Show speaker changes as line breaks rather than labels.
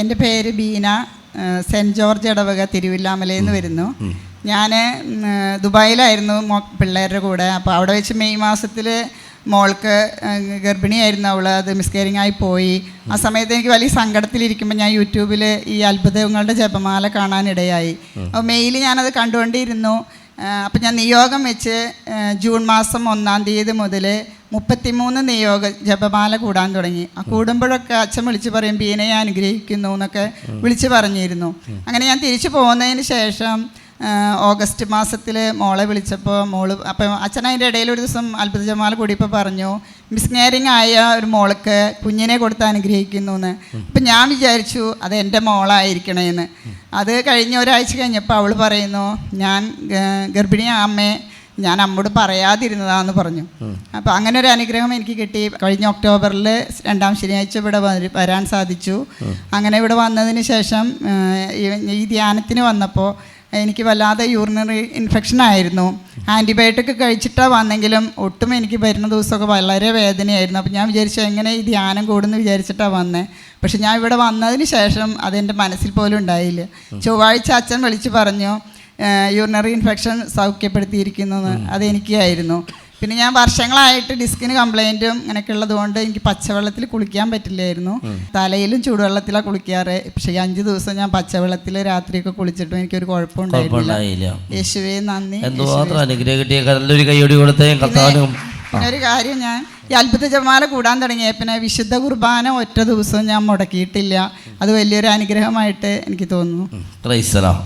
എന്റെ പേര് Beena saint George ഇടവക തിരുവില്ലാമലയിൽ നിന്ന് വരുന്നു. ഞാൻ ദുബായിലായിരുന്നു മോ പിള്ളേരുടെ കൂടെ. അപ്പോൾ അവിടെ വെച്ച് മെയ് മാസത്തിൽ മോൾക്ക് ഗർഭിണിയായിരുന്നു അവൾ അത് മിസ്കേരിങ് ആയി പോയി. ആ സമയത്ത് എനിക്ക് വലിയ സങ്കടത്തിലിരിക്കുമ്പോൾ ഞാൻ യൂട്യൂബിൽ ഈ അത്ഭുതങ്ങളുടെ ജപമാല കാണാനിടയായി. അപ്പോൾ മെയ്യിൽ ഞാനത് കണ്ടുകൊണ്ടിരുന്നു. അപ്പം ഞാൻ നിയോഗം വെച്ച് ജൂൺ മാസം ഒന്നാം തീയതി മുതൽ മുപ്പത്തിമൂന്ന് നിയോഗ ജപമാല കൂടാൻ തുടങ്ങി. ആ കൂടുമ്പോഴൊക്കെ അച്ഛൻ വിളിച്ച് പറയും ബീനയെ അനുഗ്രഹിക്കുന്നു എന്നൊക്കെ വിളിച്ച് പറഞ്ഞിരുന്നു. അങ്ങനെ ഞാൻ തിരിച്ചു പോകുന്നതിന് ശേഷം ഓഗസ്റ്റ് മാസത്തിൽ മോളെ വിളിച്ചപ്പോൾ മോൾ അപ്പം അച്ഛൻ അതിന്റെ ഇടയിൽ ഒരു ദിവസം അത്ഭുത ജമാല കൂടിയപ്പോൾ പറഞ്ഞു മിസ്നേറിങ് ആയ ഒരു മോൾക്ക് കുഞ്ഞിനെ കൊടുത്ത് അനുഗ്രഹിക്കുന്നു എന്ന്. അപ്പം ഞാൻ വിചാരിച്ചു അത് എന്റെ മോളായിരിക്കണേന്ന്. അത് കഴിഞ്ഞ ഒരാഴ്ച കഴിഞ്ഞപ്പോൾ അവൾ പറയുന്നു ഞാൻ ഗർഭിണി അമ്മേ ഞാൻ അമ്മോട് പറയാതിരുന്നതാന്ന് പറഞ്ഞു. അപ്പോൾ അങ്ങനെ ഒരു അനുഗ്രഹം എനിക്ക് കിട്ടി. കഴിഞ്ഞ ഒക്ടോബറിൽ രണ്ടാം ശനിയാഴ്ച ഇവിടെ വരാൻ സാധിച്ചു. അങ്ങനെ ഇവിടെ വന്നതിന് ശേഷം ഈ- ധ്യാനത്തിന് വന്നപ്പോൾ എനിക്ക് വല്ലാതെ യൂറിനറി ഇൻഫെക്ഷൻ ആയിരുന്നു. ആന്റിബയോട്ടിക് കഴിച്ചിട്ടാണ് വന്നെങ്കിലും ഒട്ടും എനിക്ക് വരുന്ന ദിവസമൊക്കെ വളരെ വേദനയായിരുന്നു. അപ്പോൾ ഞാൻ വിചാരിച്ചു എങ്ങനെ ഈ ധ്യാനം കൂടുന്നു വിചാരിച്ചിട്ടാണ് വന്നത് പക്ഷെ ഞാൻ ഇവിടെ വന്നതിന് ശേഷം അതെന്റെ മനസ്സിൽ പോലും ഉണ്ടായില്ല. ചൊവ്വാഴ്ച അച്ഛൻ വിളിച്ച് പറഞ്ഞു യൂറിനറി ഇൻഫെക്ഷൻ സൗഖ്യപ്പെടുത്തിയിരിക്കുന്നു എന്ന് അതെനിക്കായിരുന്നു. പിന്നെ ഞാൻ വർഷങ്ങളായിട്ട് ഡിസ്കിന് കംപ്ലൈന്റും അങ്ങനെയൊക്കെ ഉള്ളതുകൊണ്ട് എനിക്ക് പച്ചവെള്ളത്തിൽ കുളിക്കാൻ പറ്റില്ലായിരുന്നു. തലയിലും ചൂടുവെള്ളത്തിലാണ് കുളിക്കാറ്. പക്ഷേ ഈ അഞ്ച് ദിവസം ഞാൻ പച്ചവെള്ളത്തിൽ രാത്രിയൊക്കെ കുളിച്ചിട്ടും എനിക്കൊരു
കുഴപ്പമുണ്ടായില്ല.
യേശുവേ നന്ദി.
എന്തുമാത്രം അനുഗ്രഹം കിട്ടിയ നല്ലൊരു കൈയോടി കൊടുത്തേ കർത്താവിനും.
പിന്നെ ഒരു കാര്യം ഞാൻ ഈ അത്ഭുത ജപമാല കൂടാൻ തുടങ്ങിയ പിന്നെ വിശുദ്ധ കുർബാന ഒറ്റ ദിവസം ഞാൻ മുടക്കിയിട്ടില്ല. അത് വലിയൊരു അനുഗ്രഹമായിട്ട് എനിക്ക് തോന്നുന്നു.